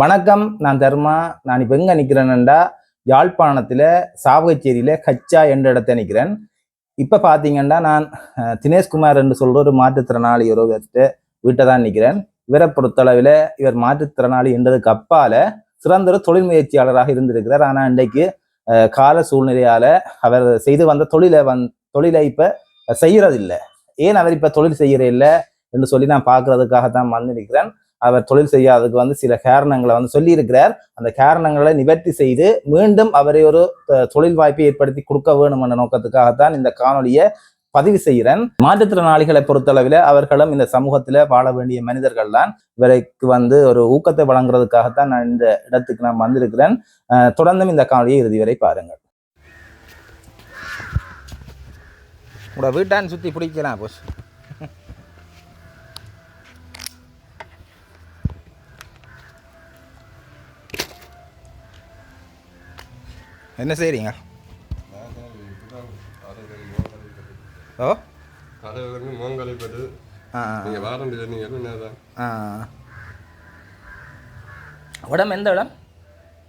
வணக்கம் நான் தர்மா. நான் இப்போ எங்கே நிற்கிறேன்டா யாழ்ப்பாணத்தில் சாவகச்சேரியில் கச்சா என்ற இடத்த நிற்கிறேன் இப்போ பார்த்தீங்கன்னா நான் தினேஷ்குமார் என்று சொல்கிற ஒரு மாற்றுத்திறனாளி வச்சுட்டு வீட்டை தான் நிற்கிறேன் இவரை பொறுத்தளவில் இவர் மாற்றுத்திறனாளி என்றதுக்கு அப்பால சிறந்த தொழில் முயற்சியாளராக இருந்திருக்கிறார். ஆனால் இன்றைக்கு கால சூழ்நிலையால் அவர் செய்து வந்த தொழிலை வந் தொழிலை இப்போ செய்கிறதில்லை ஏன் அவர் இப்போ தொழில் செய்கிற இல்லை? என்று சொல்லி நான் பார்க்கறதுக்காக தான் வந்திருக்கிறேன் அவர் தொழில் செய்யாததுக்கு வந்து சில காரணங்களை வந்து சொல்லியிருக்கிறார். அந்த காரணங்களை நிவர்த்தி செய்து மீண்டும் அவரை ஒரு தொழில் வாய்ப்பை ஏற்படுத்தி கொடுக்க வேணும் என்ற நோக்கத்துக்காகத்தான் இந்த காணொலியை பதிவு செய்கிறேன். மாற்றுத்திறனாளிகளை பொறுத்தளவில் அவர்களும் இந்த சமூகத்தில் வாழ வேண்டிய மனிதர்கள் தான் இவரைக்கு வந்து ஒரு ஊக்கத்தை வழங்குறதுக்காகத்தான் நான் இந்த இடத்துக்கு நான் வந்திருக்கிறேன். தொடர்ந்தும் இந்த காணொலியை இறுதி வரை பாருங்கள். உங்களோட வீட்டான் சுற்றி பிடிக்கலாம் போஸ் என்ன செய்றீங்க? ஓ காலையில் வந்து மோங்கலைப்பட்டு நீங்கள் சொன்னீங்க என்னதான் ஆ இடம் எந்த இடம்?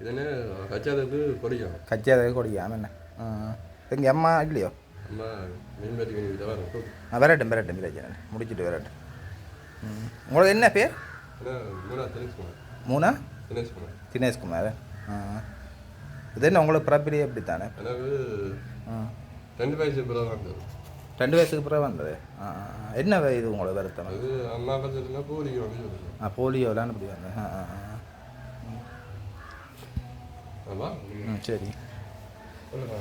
இதனே கச்சாதத்து பொடிக்கும். கச்சியாத கொடிக்காம என்ன எங்கள் அம்மா இல்லையோ? அம்மா மீன்பாட்டி கிட்ட வரும் ஆ வரட்டும் வரட்டும் இல்லை. முடிச்சிட்டு வரட்டும். ம். உங்களுக்கு என்ன பேர்? மூணா தினேஷ்குமார் மூணா? தினேஷ்குமார் தினேஷ்குமார் ஆ. இது என்ன உங்களுக்கு பிறப்பிலே எப்படி தானே ரெண்டு வயசு பிறகு வந்தது. ரெண்டு வயசுக்கு பிறகு வந்தது. என்ன இது உங்களுக்கு வருத்தம்? அது அம்மா வந்து சொல்லுது ஆ போலியோலாம் இப்படி வந்தது ஆ ஆ ம் சரி. சொல்லுங்க.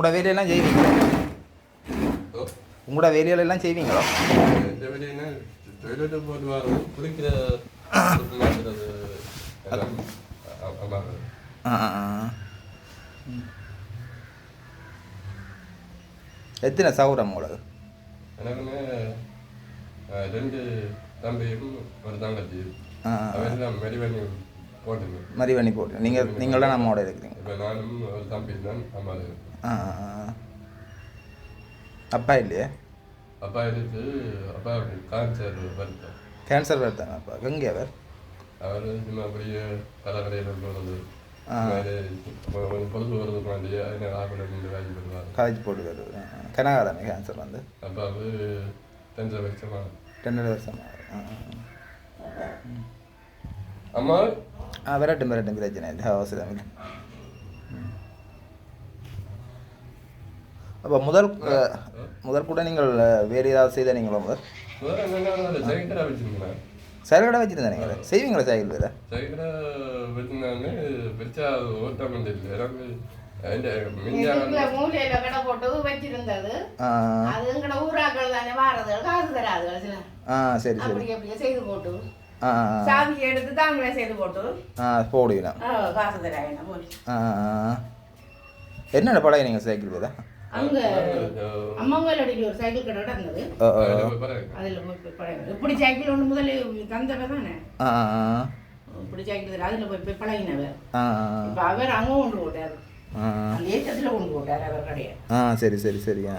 உங்களோட வேலையெல்லாம் செய்வீங்களோ? உங்களோட வேலையெல்லாம் செய்வீங்களோ. எத்தனை சௌரம் உங்களுக்கு ரெண்டு தம்பியும் ஒரு தங்கச்சி ஆ ஆ, மெடி பண்ணி போட்டு. நீங்கள் நீங்கள் தான் நம்மோட இருக்கிறீங்க ஆ. அப்பா இல்லையே? அப்பா இருக்கு. அப்பா கான்சர் வருத்தம். கேன்சர் வருதாங்க அப்பா எங்கே அவர்? அவர் சும்மா அப்படியே கலக்கடையில் போகிறது. பொழுது வருது வேலை பண்ணுவார் காலேஜ் போட்டு வருது ஆ, ஆ. கனகாலமே கேன்சர் வந்து? அப்பாவுக்கு டென்ஷன் வச்சமா ரெண்டு வருஷம்? ஆ ஆ, அம்மா ആ விரட்டும் விரட்டும் பிரச்சனை இல்லை அவசரம் இல்லை அப்போ முதல் முதல் கூட நீங்கள் வேறு ஏதாவது செய்த நீங்களும் சைல் கடை வச்சுருந்தேன் நீங்கள் செய்வீங்களா சைக்கிள் வேறு சைக்கிள் கடை வச்சுருந்தாங்க பெருசா ஓட்டம் இல்லை மூலையில கடை போட்டது வச்சிருந்தது அது எங்கட ஊராக்கள் தானே வாரதுகள் காசு தராதுகள் சரி சரி அப்படியே செய்து போட்டு சாவி எடுத்து தாங்களே செய்து போட்டு ஆ, காசு ஆ. என்னென்ன படம் நீங்கள் சைக்கிள் வேறு அங்க அடியில் ஒரு சைக்கிள் கடை இருந்தது அதுல போய் பழகினது இப்படி சைக்கிள் ஒன்று முதல்ல தந்தவ தானே. இப்படி சைக்கிள் அதுல போய் போய் பழகினவர் இப்ப அவர் அங்க கொண்டு போட்டார். அந்த ஏற்றத்துல கொண்டு போட்டார் அவர் கடையை ஆ சரி சரி சரி ஆ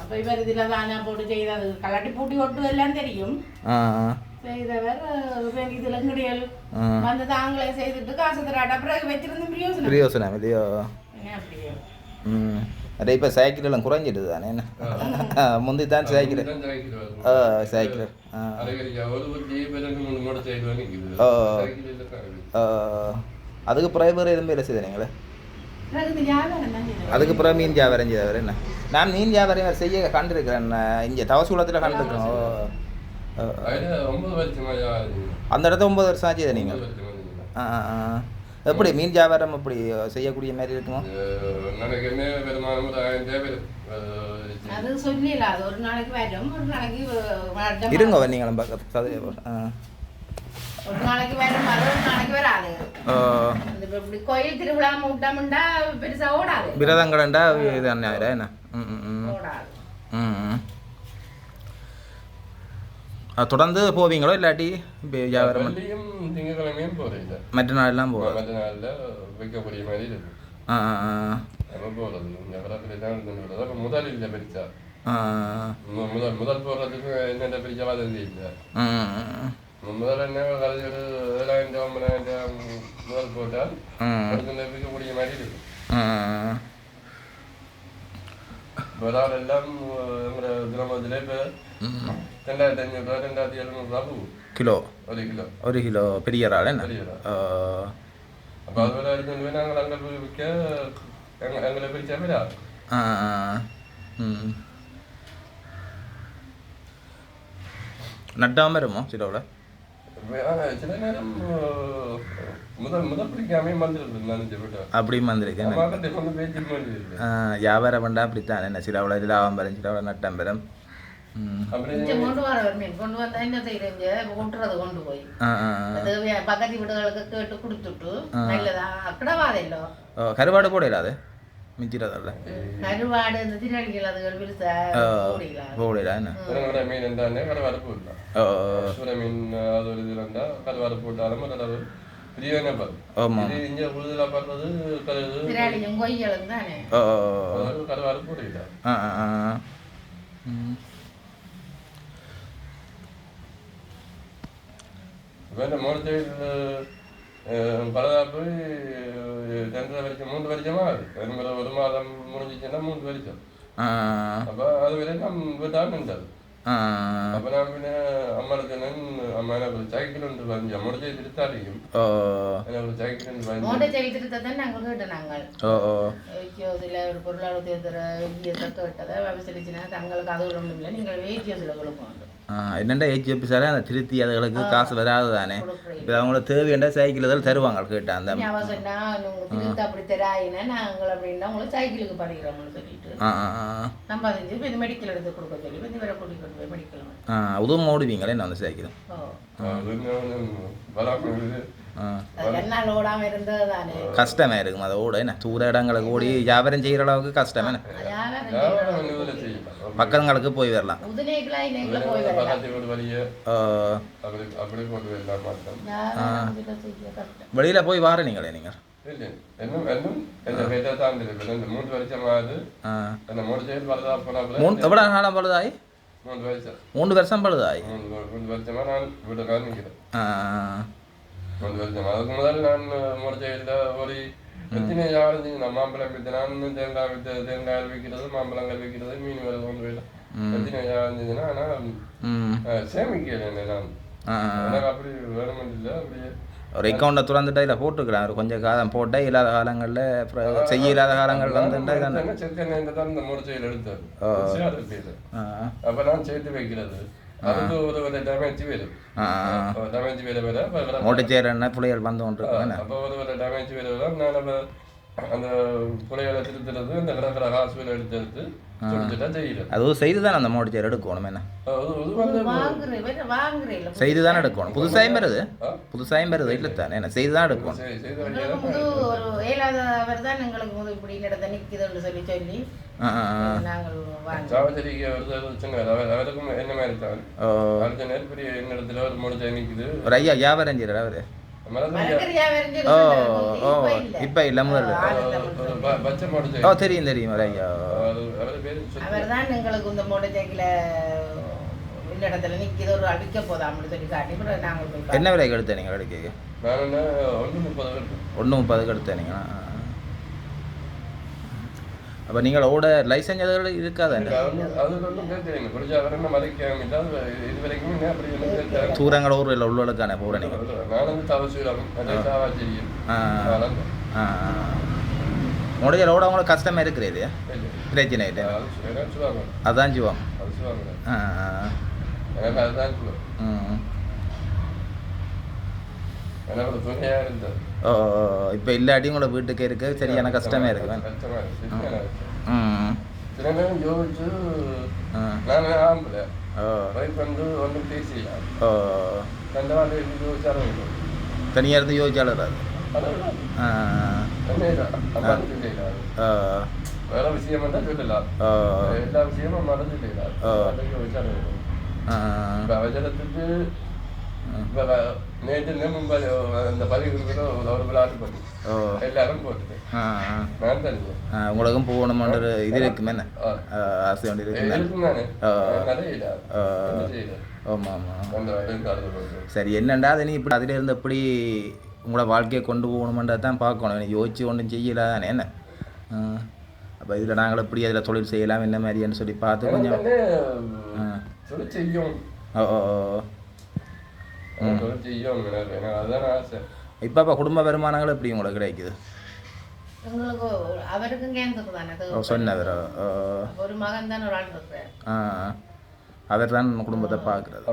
அப்ப இவர் இதுல தானே போட்டு செய்தது கலாட்டி பூட்டி ஒட்டு எல்லாம் தெரியும் பிரயோசனம். இல்லையோ? ம். அதே இப்போ சைக்கிள் எல்லாம் குறைஞ்சிடுது தானே என்ன? முந்தி தான் சைக்கிள். ஆ சைக்கிள். ஆ. ஓ. அதுக்கு பிறகு வேறு எதுவும் வேலை செய்த நீங்களே பிறகு இந்த வியாபாரம் தான் செய்தவர். அதுக்கு பிறகு மீன் வியாபாரம் செய்தவர் என்ன? நான் மீன் வியாபாரம் செய்ய கண்டிருக்கிறேன் இங்கே தவசூலத்தில் கண்டிருக்கிறேன் ஓ ஓ. அந்த இடத்த ஒன்பது வருஷம் ஆச்சு நீங்கள்? எப்படி மீன் வியாபாரம் அப்படி செய்யக்கூடிய மாதிரி இருக்குமா? இருங்க நீங்களும் ஒரு நாளைக்கு வரும் அது ஒரு நாளைக்கு வராது. இப்படி கோயில் திருவிழா முட்டமுண்டா பெருசா ஓடாது. விரதம் கடண்டா இது என்ன? ம் ம் ம். தொடர்ந்து போவீங்களோ இல்லாட்டி வியாபாரம் திங்கக்கிழமையும் போறீங்க மற்ற நாளெல்லாம் போவோம் மற்ற நாளில் வைக்கக்கூடிய மாதிரி இருக்கு ஆ போகிறது இந்த கடற்கரை தான் முதல் இல்லை பெருசா முதல் முதல் போடுறதுக்கு என்னென்ன பெருசா வசதி இல்லை முதல்ல என்ன ஒரு ஏழாயிரம் முதல் போட்டால் ஆ. அடுத்த விற்கக்கூடிய மாதிரி இருக்கு ஆ. விரால் எல்லாம் எங்களோட கிராமத்தில் இப்போ ரெண்டாயிரத்தி போகும் கிலோ. ஒரு கிலோ. ஒரு கிலோ. பெரிய இறால் என்ன? அப்போ அது விலை இருந்து நாங்கள் அங்கே போய் விற்க எங்க எங்களை பிரிச்சா விரா ஆ, ஆ. ம். நட்டாமல் இருமோ சிலோட சில நேரம் முதல் முதல் பிடிக்காமே அப்படி ஆ, வியாபாரம் பண்ணா அப்படித்தான். என்ன சிலவுல லாபம் பெறும் சிலவுல நட்டம் பெறும் கொண்டு வர மீன் கொண்டு வந்தா என்ன செய்யறீங்க கொண்டுறது கொண்டு போய். ஆ ஆ ஆ. தேவையா பக்கத்து வீடுகளுக்கு கேட்டு கொடுத்துட்டு நல்லதா? கிடவாதല്ലോ ஓ, கருவாடு போடையில அது மிச்சிரதல்ல கருவாடு இந்த திருநெல்வேலியில் விரிசா? என்ன? மீன் மீன் அது ஒரு இது இருந்தால் பிரியாணி இது இங்கே உழுதுல கொய்யலும் தானே இப்போ இந்த மூணு பலதாப்பு ரெண்டரை வருஷம் மூன்று வருஷமா எண்பது ஒரு மாதம் முடிஞ்சிச்சுன்னா மூன்று வருஷம். ஆ. அப்போ அது வரை நம்ம வீட்டால் நின்றது அப்போ நான் பின்ன அம்மாளுக்கு அம்மா எனக்கு ஒரு சைக்கிள் ஒன்று வந்து முடிஞ்ச திருத்தாடியும் ஓ. எனக்கு ஒரு சைக்கிள் ஒன்று வந்து மூட்டை செலுத்திட்டு தான் நாங்கள் கேட்டோம் நாங்கள். ஓ ஓ. வைக்கியோதில் ஒரு பொருளாதார என்னென்ன ஏஜ் சாரே? அந்த திருத்தி அதுகளுக்கு காசு வராது தானே இப்போ அவங்களுக்கு தேவையான சைக்கிள் இதில் தருவாங்க கேட்டேன் அந்த அப்படி தராயினா நாங்கள் அப்படின்னா உங்களுக்கு சைக்கிளுக்கு படிக்கிறோம்னு சொல்லிட்டு. ஆ ஆ ஆ நம்ம அது இப்போ இந்த மெடிக்கல் எடுத்து கொடுக்க சொல்லி இப்போ கூட்டிகிட்டு கொண்டு போய் மெடிக்கல் ஆ உதவும் ஓடுவீங்களே என்ன அந்த சைக்கிள்? கஷ்டமே இருக்கும்? அதை ஓட என்ன? தூர இடங்களுக்கு ஓடி வியாபாரம் செய்கிற அளவுக்கு கஷ்டம் என்ன? பக்கங்களுக்கு போய் வரலாம். வெளியில போய் வார நீங்களே? நீங்கள் இல்லை இன்னும் இன்னும் இந்த பெற்ற தாண்டி இருக்கு இந்த மூன்று வருஷமாவது ஆ. இந்த மூணு சைடு வரதா போனால் மூணு எவ்வளோ காலம் பழுதாய்? மூன்று வருஷம். பழுதாய். மூணு வருஷமா நான் வீட்டுக்காக வருஷம் அதுக்கு முதல் நான் மூணு சைடில் ஒரு யாரும் நான் மாம்பழம் வித்து நான் தேங்காய் வித்து தேங்காய் விற்கிறது மாம்பழங்கள் விற்கிறது மீன் வேலை கொண்டு போயிடலாம் எத்தனை யாரும் ஆனால் சேமிக்கல நான் அப்படி இல்லை அப்படியே ஒரு அக்கௌண்ட்டை திறந்துட்டா இதில் போட்டுக்கலாம் ஒரு கொஞ்சம் காலம் போட்டால் இல்லாத காலங்களில் அப்புறம் செய்ய இல்லாத காலங்கள் வந்துட்டா இதான் சென்னை தான் இந்த சைடில் எடுத்தார் அப்போ நான் சேர்த்து வைக்கிறது. என்ன பிள்ளைகள் வந்து அப்போ அந்த புலைகளை திருத்துறது இந்த கிடக்கிற ஹாஸ்பிட்டல் எடுத்து எடுத்து அதுவும் செய்து தான் அந்த மோட்டச்சேர் எடுக்கணும் என்ன? அது இது வந்து வாங்குறேன் வேற வாங்குறேன் இல்லை. செய்து தான் எடுக்கணும். புதுசாயும் வருது. புதுசாயும் வருது. இல்லை தானே என்ன செய்து தான் எடுக்கணும். சரி செய்து எங்களுக்கு வைக்கிறேன் புது ஒரு ஏழாதவர் தான் எங்களுக்கு புது இப்படி நடத்த நிற்குதுன்னு சொல்லி அது ஒரு ஐயா வியாபாரம் அவரு. ஓ ஓ இல்ல. இப்போ இல்லை முதல்ல ஓ தெரியும் தெரியும் ஐயா அவர் தான் எங்களுக்கு இந்த இந்த இடத்துல நிற்கிது ஒரு அடிக்க சொல்லி காட்டி நாங்கள் பார்த்தோம். என்ன விலைக்கு எடுத்த நீங்கள் என்ன ஒன்று முப்பது பேர் ஒன்று முப்பதுக்கு எடுத்தீங்களா? அப்போ நீங்கள் ஓட லைசன்ஸ் எதுவும் இருக்காதா என்ன அது ஒன்றும் கேட்குறீங்க. பிடிச்சா அவர் என்ன மதிக்காம இது வரைக்கும் என்ன அப்படி என்ன கேட்டார் தூரங்கள் ஊரில் உள்ளவளுக்கான போகிற நீங்கள் முடிஞ்ச ரோட உங்களுக்கு கஷ்டமாக இருக்கிறது பிரச்சனை இல்லை அதான் ஜீவம் ஆ ஆ, எனக்கு அதுதான் சொல்லுவேன் ம் எனக்கு ஒரு துணையாக இருந்தது ஓ இப்போ இல்லாட்டி உங்களை வீட்டுக்கு இருக்க. சரியான கஷ்டமே இருக்கு. ம். சில நேரம் யோசிச்சு நான் ஆம்பளை. வைஃப் வந்து ஒன்றும் பேசல. ஓ. ரெண்டு வாட்டி எப்படி யோசிச்சாலும் தனியாக இருந்து யோசிச்சாலும் ஓ. வேற விஷயம் தான் சொல்லலாம். ஓ. எல்லா விஷயமும் மறந்து ஆ. சொல்லலாம் ஆ இப்போ அவசரத்துக்கு இப்ப வ- நேற்று முன்பு அந்த பதிவு ஒரு பண்ணி ஓ. எல்லாரும் ஆ. நான் உங்களுக்கும் போகணுமென்ற ஒரு இது இருக்குமே ஆசை தானே. என்ன செய்யல ஆமாம் ஆமாம் போட்டு. சரி என்னண்டா அது நீ இப்படி அதில் இருந்து எப்படி உங்களோட வாழ்க்கையை கொண்டு போகணுமென்றதை தான் பார்க்கணும். எனக்கு யோசிச்சு ஒன்றும் செய்யல தானே என்ன? அப்போ இதில் நாங்கள் எப்படி அதில் தொழில் செய்யலாம் என்ன மாதிரின்னு சொல்லி பார்த்து கொஞ்சம். சொல்லி செய்யும். ஓ ஓ. சொல்லி செய்யும் எனக்கு எனக்கு அதுதான் ஆசை. இப்போ அப்போ குடும்ப வருமானங்கள் எப்படி உங்களுக்கு கிடைக்குது? எங்களுக்கு அவருக்கும் கேன்சர் தானே. சொன்னவர்? ஒரு மகன் தான் ஒரு ஆள் இருக்கிறார் ஆ அவர் தான் குடும்பத்தை பார்க்குறது.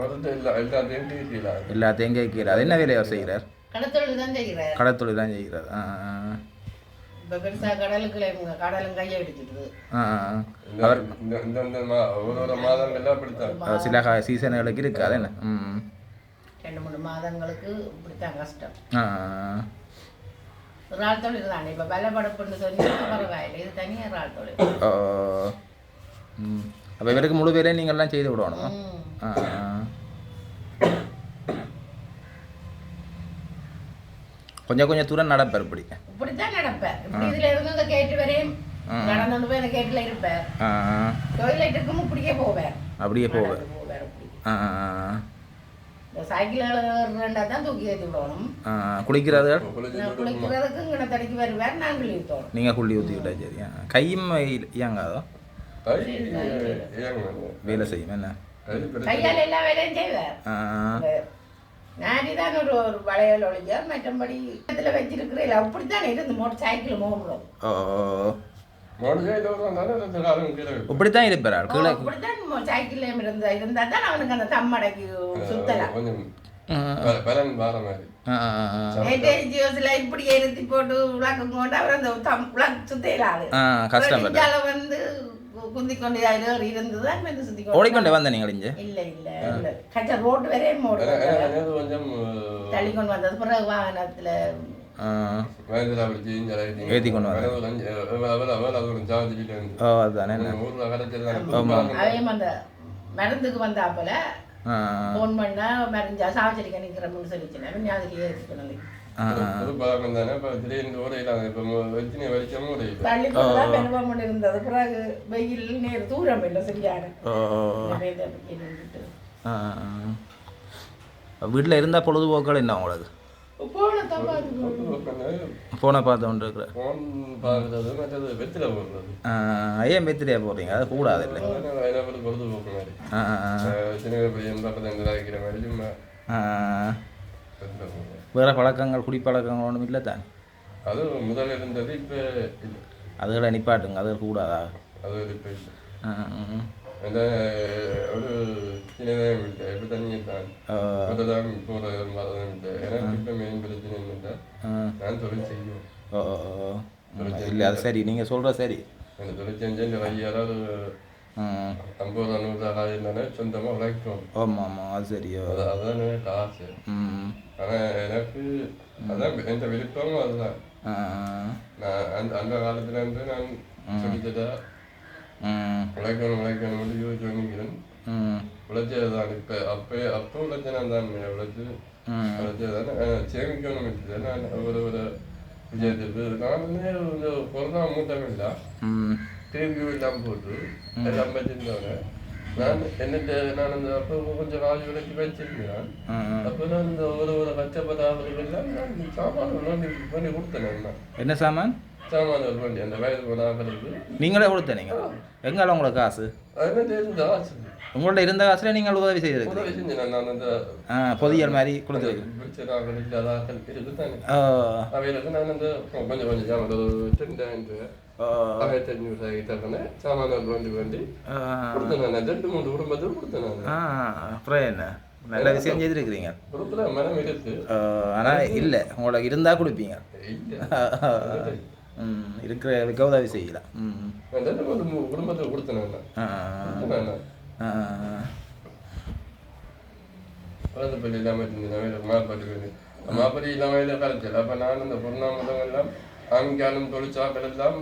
எல்லாத்தையும் கேட்கிறார் அது என்ன வேலையை செய்கிறார்? கடத்தொழில் தான் செய்கிறார். கடத்தொழில் தான் செய்கிறார். ஆ ஆ, இப்போ பெருசாக கடலுக்குள்ள இவங்க கடலும் கையை அடிச்சிடுது. இந்த இந்த மாதங்கள்லாம் அப்படித்தான். சில சீசன்களுக்கு இருக்கு. அது என்ன? ம். ரெண்டு மூணு மாதங்களுக்கு இப்படித்தான் கஷ்டம். ஆள் தொழில் தானே? இப்போ பலப்படப்புன்னு சொல்லி பரவாயில்லை. இது தனியாக ஆள் தொழில். அப்போ இவருக்கு முழு வேலையும் நீங்கள்லாம் செய்து விடணுமா. கொஞ்சம் கொஞ்சம் தூரம் நடப்பார் இப்படி. இப்படித்தான் நடப்பேன் இப்படி இதுல இருந்து இந்த கேட்டு வரையும் நடந்து போய் அந்த கேட்டுல இருப்பேன். டொய்லெட்டுக்கும் இப்படியே போவேன் அப்படியே போவேன் நீங்கள் குள்ளி ஊற்றி விட்டா சரி. கையும் இயங்காதோ? வேலை செய்யும் என்ன? கையால் எல்லா வேலையும் செய்வார். ஆ நாடிதான் ஒரு ஒரு வளையல் ஒழிஞ்சா மற்றபடி இதில் வச்சிருக்கிறேன் அப்படித்தான் இருந்து மோட்டர் சைக்கிள் மோடுறோம் இப்படித்தான் இருப்பார் கீழே இருந்தா இருந்தா தான் அவனுக்கு அந்த தம்மடைக்கு சுத்தலாம் பலன் வார மாதிரி. இப்படி எழுதி போட்டு விளக்கம் கொண்டு அவர் அந்த விளக்கு சுத்தையிலாது இஞ்சால வந்து குந்தி கொண்டு அதில் இருந்தது தான் வந்து சுத்தி கொண்டு ஓடிக்கொண்டே வந்த நீங்கள் இங்கே? இல்ல இல்ல இல்ல. கச்சா ரோட்டு வரையும் கொஞ்சம் தள்ளி கொண்டு வந்தது. பிறகு வாகனத்துல ஏத்தி கொண்டு. சாதிக்கிட்டு ஓ அதுதானே மருந்துக்கு வந்தாப்புல ஃபோன் பண்ணா மருந்தா சாவச்சரிக்க நிக்கிறோம்னு சொல்லிச்சு ஞாபகம் பழக்கம் தானே இப்போ திடீர்னு ஓடையிலாங்க இப்போ வச்சினி வலிக்காம இருந்தது. பிறகு வெயில் நேர் தூரம் இல்லை சரியான வீட்டில் இருந்தால் பொழுதுபோக்கள் என்ன உங்களுக்கு? ஃபோனை பார்த்து கொண்டு இருக்கிற. ஃபோன் பார்க்கறது மற்றது வெத்தில போடுறது ஏன் பெத்திரியா போடுறீங்க அது கூடாது இல்லை. எனக்கு பொழுதுபோக்கு மாதிரி சின்ன பையன் பக்கத்துல இருக்கிற மாதிரி சும்மா வேறு பழக்கங்கள் குடிப்பழக்கங்கள் ஒன்றும் இல்லை தான்? அது முதல்ல இருந்தது இப்போ இல்லை அதுகளை நிப்பாட்டுங்க அது கூடாதா? அது இப்போ இல்லை இல்லை அது சரி நீங்கள் சொல்கிற சரி அந்த தொழில் செஞ்சு இந்த யாராவது ஐம்பது நூறு ஆகாது இருந்தானே சொந்தமாக உழைக்கும் ஆமாம் ஆமாம் அது சரியோ அது அதுதான் எனக்கு ஆசை ஆனால் எனக்கு அதான் எந்த விருப்பமும் அதுதான் நான் அந்த அந்த காலத்துல இருந்து நான் சொல்லித்ததா உழைக்கணும் உழைக்கணும் யோசிச்சு நிற்கிறேன் ம். உழைச்சது தான் இப்போ அப்போ அப்போ உழைச்ச நான் தான் உழைச்சு ம். உழைச்சது தான் சேமிக்கணும் நான் ஒரு ஒரு விஜயத்துக்கு நான் வந்து இந்த கொரோனா மூட்டம் இல்லை. டிவி எல்லாம் போட்டு எல்லாம் வச்சிருந்தவங்க. நான் என்னட்டு நான் அந்த அப்போ கொஞ்சம் காசு விலைக்கு வச்சிருக்கிறேன். அப்போ நான் இந்த ஒரு ஒரு கஷ்டப்படாதவர்கள் எல்லாம் நான் சாமான் பண்ணி கொடுத்தேன் என்ன சாமான்? நீங்களே கொடுத்தனீங்க எங்கால உங்களுக்கு காசு? உங்கள்ட்ட இருந்த காசுல நீங்கள் உதவி செய்திருக்கு ஆ பொதியல் மாதிரி கொடுத்துருக்கு ஆயிரத்தி அஞ்சூறு ஆகிட்டாங்கன்னு சாமான் வேண்டி வேண்டி கொடுத்தேன் நான். ரெண்டு மூணு குடும்பத்துக்கு கொடுத்தேன் அப்புறம் என்ன? நல்ல விஷயம் செய்திருக்கிறீங்க கொடுக்கல மனம் இருக்கு. ஓ, ஆனா இல்லை. உங்களுக்கு இருந்தால் கொடுப்பீங்க. இல்லை ம் இருக்கிறவங்களுக்கு உதவி செய்யலாம் ம் நான் ரெண்டு மூணு மூணு குடும்பத்துக்கு கொடுத்தேன் நான் ஆ கொடுத்தேன் நான் ஆ குழந்தை பள்ளி இல்லாமல் இருந்தேன் மாப்பள்ளி பள்ளி மாப்பள்ளி இல்லாமல் கலைச்சல் அப்போ நான் அந்த பொருளாமதம் எல்லாம் ஆங்கிலம் தொழிற்சாக்கள் எல்லாம்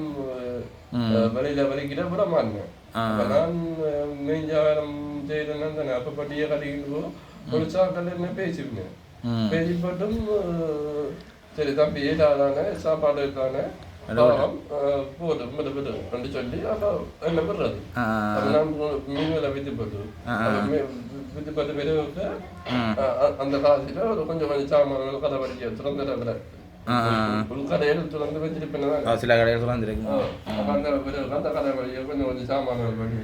வெளியில வலிக்கிட விட மாட்டேன் அப்ப நான் நெஞ்சாரம் செய்தேன்னா தானே. அப்போ பட்டியை கட்டிக்கிட்டு ஒரு சாக்கல் என்ன பேசிருந்தேன் ம். பேசி போட்டும் சரி தம்பி ஏதாதானே சாப்பாடு அஹ், போதும் அப்படின்னு சொல்லி என்ன நான் மீன் விலை வித்து போட்டு வித்து பிறகு அந்த ஒரு கொஞ்சம் கொஞ்சம் சாமான்கள் கதை படிக்க திறந்த விலை உள்கடையில் திறந்து வச்சிருப்பேன் சில கடையில் திறந்துருக்கு அந்த பிறகு அந்த படிக்க கொஞ்சம் கொஞ்சம் சாமான்கள் பண்ணி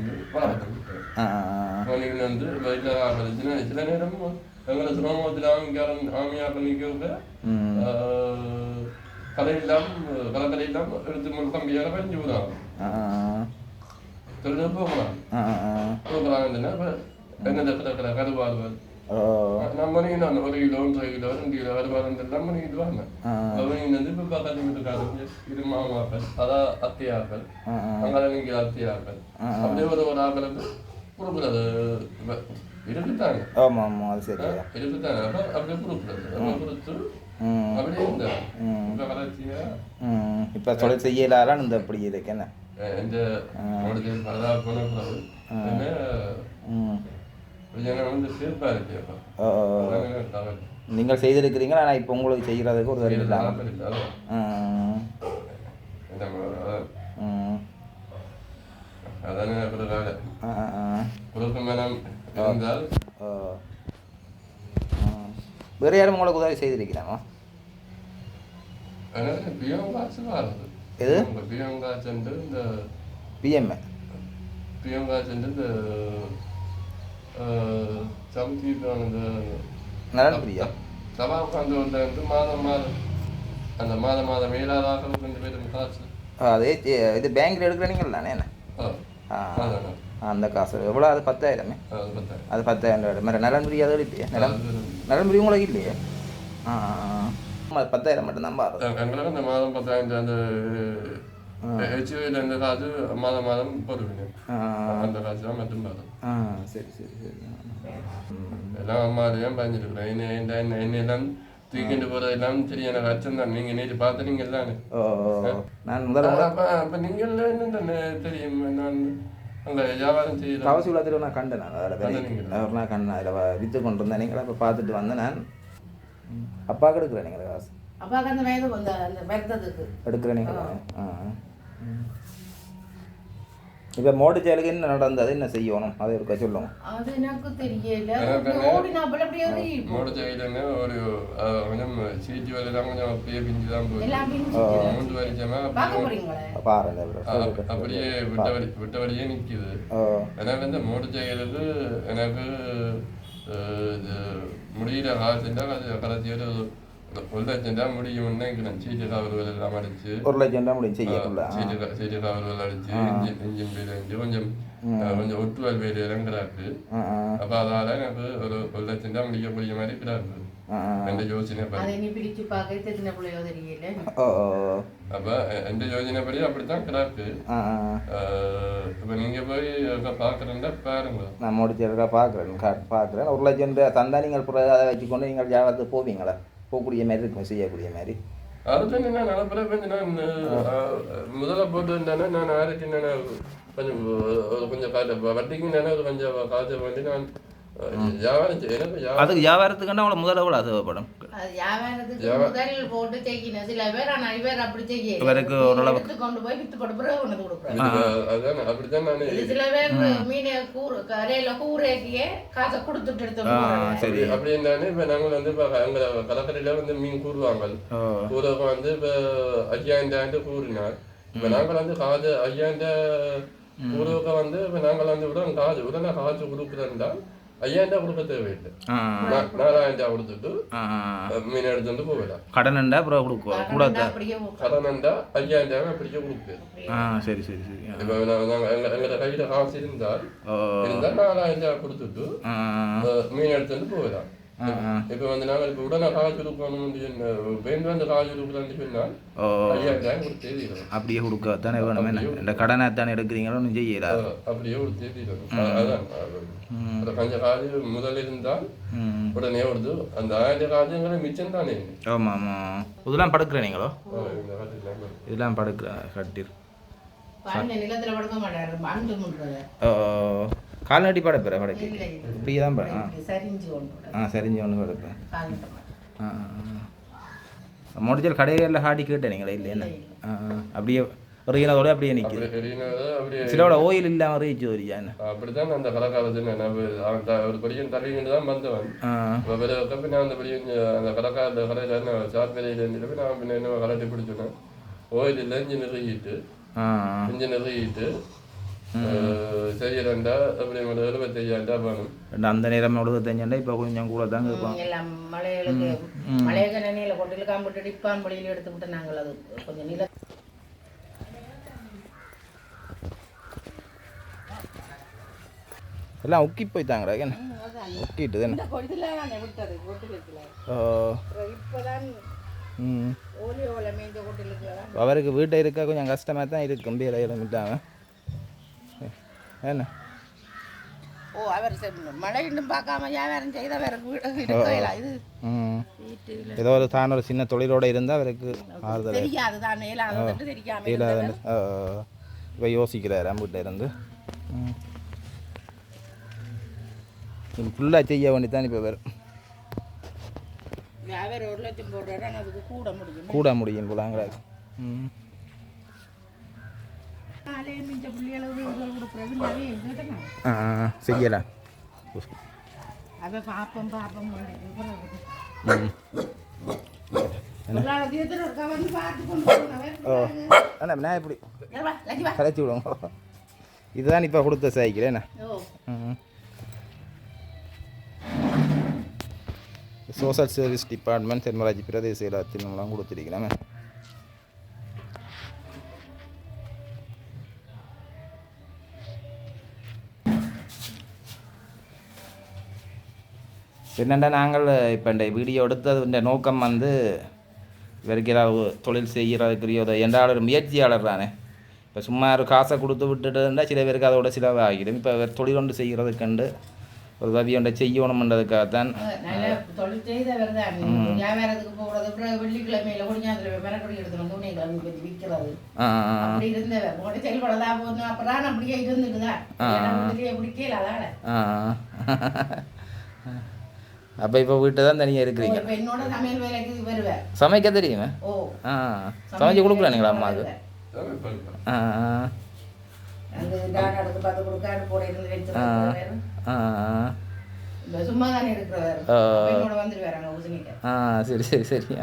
வந்து வீட்டில் ஆரம்பிச்சுன்னா சில நேரம் எங்களை சிரமத்தில் ஆமியார் ஆமியார் நிற்க ம் கடையெல்லாம் கலக்கடையெல்லாம் எடுத்து முன் கம்பியால் பஞ்சு விடுறாங்க திரும்ப போகலாம் என்ன கடை கருவாடுவார் ஓ. நம்ம நான் ஒரு கிலோ ஒன்றரை கிலோ ரெண்டு கிலோ எல்லாம் பண்ணிக்கிட்டு வாங்க. அவங்க வந்து இப்போ பக்கத்து வீட்டுக்காரங்க இது மாமாக்கள் அதான் அத்தையாக்கள் அங்கே நீங்கள் அத்தையாக்கள் அப்படியே ஒரு ஒரு ஆக்களுக்கு கொடுக்குறது இருக்குத்தாங்க ஆமாம் ஆமாம் அது சரி அப்போ அப்படியே கொடுக்குறது கொடுத்து இப்போ தொலை செய்யலாரான் இந்த இப்படி இருக்கு என்ன? நீங்கள் செய்திருக்கிறீங்க ஆனால் இப்போ உங்களுக்கு செய்கிறதுக்கு ஒரு வழி இல்லாமல். அதான். ம் இந்த மாதிரி அதான். ம் அதானே ஒரு வேலை ஆ ஆ ஆ கொடுக்கும் மனம் இருந்தால் ஓ ம். வேறு யாரும் உங்களுக்கு உதவி செய்திருக்கிறாமா எது? பிஎம் காசு இந்த பிஎம்ஏ பிஎம் காசு இந்த சமத்தீப்பான இந்த நலன் பிரியா சபா உட்காந்து வந்து மாதம் மாதம் அந்த மாதம் மாதம் மேலாதாக கொஞ்சம் பேரும் காசு அதே இது பேங்க்கில் எடுக்கிறீங்களா என்ன? ஆ அந்த காசு. எவ்வளோ அது பத்தாயிரமே. அது பத்தாயிரம். ரூபாய். மாதிரி நலன் பிரியா அது இல்லையே? நலன் அது நலன் பிரியா உங்களுக்கு இல்லையே? ஆ. அது பத்தாயிரம் மட்டும்தான் பாரு. எங்களுக்கு இந்த மாதம் பத்தாயிரம் அந்த ஹெச்யூவில் இந்த காசு மாதம் மாதம் போடுவீங்க. அந்த காசு தான் மட்டும் பாரு. சரி சரி சரி. எல்லாம் அம்மாவையும் பயந்துருக்குறேன் என்ன என்ன என்ன என்னெல்லாம் தூக்கிட்டு போகிறதெல்லாம் சரி எனக்கு அச்சம் தான். நீங்கள் நேற்று பார்த்து நீங்கள் தானே நான் அப்போ என்ன தானே தெரியும்? நான் கவசி உள்ளத்தில் நான் கண்டேன் நான். அதில்? ஒரு நாள் கண்ணேன் அதில் விற்று கொண்டு இருந்தேன் நீங்களா இப்போ பார்த்துட்டு வந்தேன் நான். அப்பாவுக்கு எடுக்கிறேன் நீங்கள் காசு. அப்பாவுக்கு அந்த வயது அந்த அந்த பெருத்ததுக்கு எடுக்கிறேன் நீங்கள். ஆ. இப்போ மோடி செயலுக்கு என்ன நடந்தது? என்ன செய்யணும்? அதை இருக்க சொல்லுங்க. அது எனக்கு தெரியல. மோட செய்கிறேன்னு ஒரு கொஞ்சம் சீட்டு வேலைலாம் கொஞ்சம் அப்படியே பிஞ்சு தான் போகுது மூன்று வருஷமா பார்க்க அப்படியே போறீங்களே? பாருங்க அப்- அப்படியே விட்டபடி விட்டபடியே நிற்கிது எனக்கு வந்து மூடு செய்கிறது எனக்கு முடிகிற காசுன்னா அது கடைசியில் ஒரு லட்சம் தான் முடியும் நினைக்கிறேன் சீட்டு எல்லாம் அடிச்சு ஒரு லட்சம் தான் முடியும் செய்யக்குள்ள சீட்டு சீட்டு காவல்கள் அடிச்சு இன்ஜின் இன்ஜின் பேர் அடிச்சு கொஞ்சம் கொஞ்சம் ஒட்டுவல் பேர் இறங்குறாரு. அப்போ அதால எனக்கு ஒரு ஒரு லட்சம் தான் முடிக்கக்கூடிய மாதிரி ஓ அப்போ எந்த யோசனைப்படி அப்படித்தான் கிடாக்கு ஆ ஆ. இப்போ நீங்கள் போய் அங்க பார்க்குறேன்டா பாருங்க. நான் முடிச்சிருக்கா பார்க்குறேன் கா பார்க்குறேன். ஒரு லட்சம் ரூபாய் தந்தா நீங்கள் அதை வச்சுக்கொண்டு நீங்கள் ஜாபத்துக்கு போவீங்களா? போகக்கூடிய மாதிரி இருக்கும் செய்யக்கூடிய மாதிரி. அதுதான் என்ன நடப்புற கொஞ்சம் நான் முதல்ல போட்டு இருந்தானே நான் ஆயிரத்தி நான் கொஞ்சம் ஒரு கொஞ்சம் காட்டு வட்டிக்கு நானே கொஞ்சம் காசு வந்து நான் அதுக்கு வியாபாரத்துக்குன்னா அவ்வளோ முதல்ல எவ்வளோ தேவைப்படும் முதல் அப்படி செய்ய இவருக்கு ஓரளவு- எடுத்து கொண்டு போய் வித்து போட்டு பிறகு கொண்டு வந்து கொடுக்குறாங்க. இதுக்கு அதான் அப்படித்தான் நான் இது சில பேர் மீனை கூறு கரையில கூரைக்கியே காசை கொடுத்துட்டு எடுத்து போறாங்க. சரி. அப்படி இருந்தானே இப்போ நாங்கள் வந்து இப்போ கடற்கரையில் வந்து மீன் கூறுவாங்க. கூறக்கு வந்து இப்போ ஐயாயிரம் கூறினார் இப்போ நாங்கள் வந்து காது ஐயாயிரம் கூறுக்கு வந்து இப்போ நாங்கள் வந்து விட காது உடனே காசு கொடுக்குறேன்டா ஐயாயிரம் கொடுக்க தேவையில்லை நாலாயிரம் கொடுத்துட்டு ஆ அஹ், மீன் எடுத்து வந்து போகலாம் கடனண்டா அப்புறம் கொடுக்குவோம் கூட கடன்டா அப்படியே போகும். கடனண்டா ஐயாயிரம் பிடிக்க கொடுக்குது ஆ சரி சரி சரி. இப்போ எங்களோட கையில் காசு இருந்தால் ஓ இருந்தால் நாலாயிரம் கொடுத்துட்டு ஆ அஹ், மீன் எடுத்து வந்து போகலாம் ஆ ஆ இப்போ வந்து நாங்கள் இப்போ உடனே காசு கொடுக்கணும் வேண்டு வந்து காசு கொடுக்குறேன்னு சொன்னால் அப்படியே கொடுக்க தானே வேணும் என்ன? இந்த கடனை தானே எடுக்கிறீங்களோ ஒன்றும் செய்யல. அப்படியே ஒரு தேதி அதான் அது. கொஞ்சம் காசு முதல் இருந்தால் உடனே வருது அந்த ஆயிரம் காசுங்கிற மிச்சம் தானே. ஆமாம் ஆமாம் இதெல்லாம் காசு இல்லாமல் இதெல்லாம் படுக்கிற கட்டிர். பாருங்க நிலத்துல படுக்க மாட்டாரு கால்நடி படைப்பேன் படைக்கு இல்லை, இல்லை. இப்படியே தான் பா- ஆ சரிஞ்சு கொண்டு ஆ சரிஞ்சு ஒன்று படைப்பேன். ஆ முடிச்சல் கடைகளில் ஹாடி கேட்டேன் நீங்களே இல்லை என்ன. அப்படியே கிலோட அப்படியே நிற்கிது சிலோட ஓயில் இல்லாமல் ரீச்சு வரியா என்ன? அப்படித்தான் அந்த கலக்காலத்தில் நான் அவன் த- ஒரு படியும் தள்ளிக்கிட்டு தான் வந்தவன். ஆ. இப்போ பிறகு கப்பி நான் அந்த படியும் அந்த கலக்கா அந்த கடையில் என்ன சார் விலையில் இருந்துட்டு நான் பின்ன என்ன கலட்டி பிடிச்சோன்னே ஓயில் இல்லை இஞ்சி நிறுகிட்டு ஆ. இஞ்சி நிறுகிட்டு செய்யறேன்டா அப்படி வேணும் ரெண்டு அந்த நேரம் எழுபத்தஞ்சுண்டா இப்போ கொஞ்சம் கூட தான் கேட்பான் எல்லாம் மலைகளுக்கு மலையக நிலையில கொண்டு இழுக்காம விட்டு டிப்பான் வழியில எடுத்து விட்டு நாங்கள் அது கொஞ்சம் நில எல்லாம் உக்கி போய்த்தாங்கடா என்ன? உக்கிட்டு தானே. அவருக்கு வீட்டை இருக்க கொஞ்சம் கஷ்டமாக தான் இருக்கும் பேர இறங்கிட்டாங்க என்ன? ஓ அவர் சரி, மழை இன்னும் பார்க்காம வியாபாரம் செய்த இது? ஏதோ ஒரு தான் ஒரு சின்ன தொழிலோட இருந்தால் அவருக்கு ஆறுதல். தெரியாது தான் இல்லாத இப்போ யோசிக்கிறார் அம்பிட்ட இருந்து. ஃபுல்லாக செய்ய வேண்டி தான் இப்போ வேறு வியாபாரம் ஒரு லட்சம் போடுறாரு கூட முடியும்? கூட முடியும் போலாங்கிறாரு ம். ஆ அதை பார்ப்போம் பார்ப்போம் அண்ணா நான் வா கரைச்சி விடுவோம் இதுதான் இப்போ கொடுத்த சைக்கிள் என்ன சோஷியல் சர்வீஸ் டிபார்ட்மெண்ட் தென்மராட்சி பிரதேச செயலகத்தில் நம்மளாம் கொடுத்துருக்கிறேன் என்னென்னா நாங்கள் இப்போ இந்த வீடியோ எடுத்தது நோக்கம் வந்து இவருக்கு ஏதாவது தொழில் செய்கிறதுக்குரிய என்றால் ஒரு முயற்சியாளர் தானே. இப்போ சும்மா ஒரு காசை கொடுத்து விட்டுட்டு இருந்தால் சில பேருக்கு அதோட சிலவு ஆகிடும் இப்போ இவர் தொழில் ஒன்று செய்கிறதுக்கண்டு ஒரு உதவி ஒன்றை செய்யணுமென்றதுக்காகத்தான் ஆ. அப்போ இப்போ வீட்டை தான் தனியாக இருக்கிறீங்க. இப்ப என்னோட சமையல் வேலைக்கு வருவேன் சமைக்க தெரியுமா? ஓ. ஆ சமைச்சு கொடுக்குறானுங்களா அம்மாவுக்கு. ஆ சரி சரி சரி.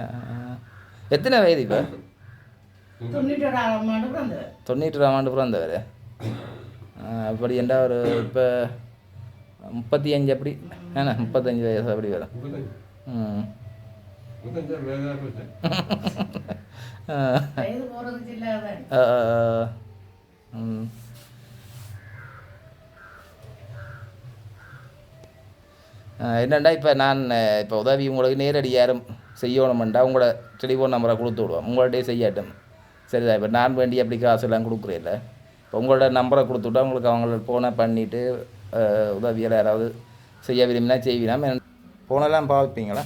எத்தனை வயது இப்போ? தொண்ணூற்றி ஆண்டு பிறந்தவர். தொண்ணூற்றாம் ஆண்டு பிறந்தவர். அப்படி என்றா ஒரு இப்போ முப்பத்தி அஞ்சு அப்படி. ஏண்ணா முப்பத்தஞ்சு வயசு அப்படி வரும். ம். என்னண்டா இப்போ நான் இப்போ உதவி உங்களுக்கு நேரடி யாரும் செய்யணுமெண்டா உங்களோட டெலிஃபோன் நம்பரை கொடுத்து விடுவோம். உங்கள்கிட்டயே செய்யட்டும். சரிதா இப்போ நான் வேண்டி அப்படி காசுலாம் கொடுக்குறேன்ல. இப்போ உங்களோட நம்பரை கொடுத்துட்டா உங்களுக்கு அவங்கள ஃபோனை பண்ணிவிட்டு உதவியில் யாராவது செய்ய விரும்பினா செய்வீனா ஃபோனெல்லாம் பார்ப்பீங்களா?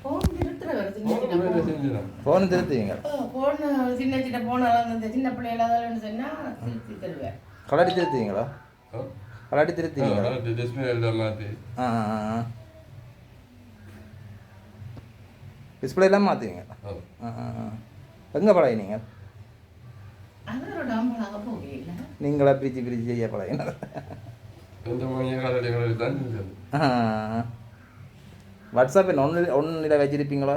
ஃபோன் திருத்துறவர் சின்ன மூணு சின்ன பேரை செஞ்சுதான். ஃபோன் திருத்துவீங்க ஃபோன் சின்ன சின்ன ஃபோன் அந்த சின்ன பிள்ளைகளாதான்னு சொன்னால் திருத்தி தருவேன் கலடி திருத்துவீங்களா. கலடி திருத்துவீங்களா? display எல்லாம் மாத்தி. ஆ. டிஸ்பிளேலாம் மாற்றுவீங்க. எங்கே பழகினீங்க? அதோட டாம்பு நாங்கள் போகல நீங்களா பிரித்து பிரித்து செய்ய பழகினது இந்த மாதிரி காலடிகளில் தான் செஞ்சது. வாட்ஸ்அப் என்ன ஒன்று ஒன்றில் வச்சிருப்பீங்களா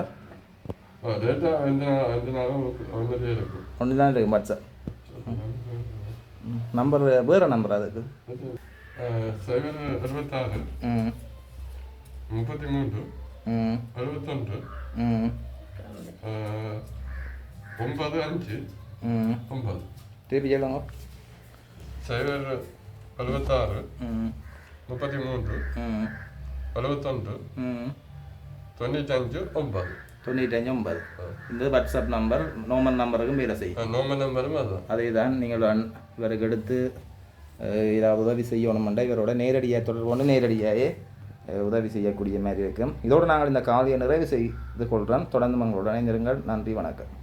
ஒன்பது திருப்பி சொல்லுங்க சைபர் அறுபத்தாறு ம் முப்பத்தி மூன்று ம் தொண்ணூத்தஞ்சு ஒன்பது தொண்ணூற்றஞ்சு ஒன்பது இந்த வாட்ஸ்அப் நம்பர் நோமன் நம்பருக்கும் வேலை செய்யும் நோம நம்பரும் அதுதான். அதே தான் நீங்கள் இவருக்கு எடுத்து ஏதாவது உதவி செய்யணுமெண்டா இவரோட நேரடியாக தொடர்பு கொண்டு நேரடியாகவே உதவி செய்யக்கூடிய மாதிரி இருக்கும். இதோடு நாங்கள் இந்த காலையை நிறைவு செய்து கொள்கிறோம். தொடர்ந்து உங்களுடன் இணைந்திருங்கள். நன்றி வணக்கம்.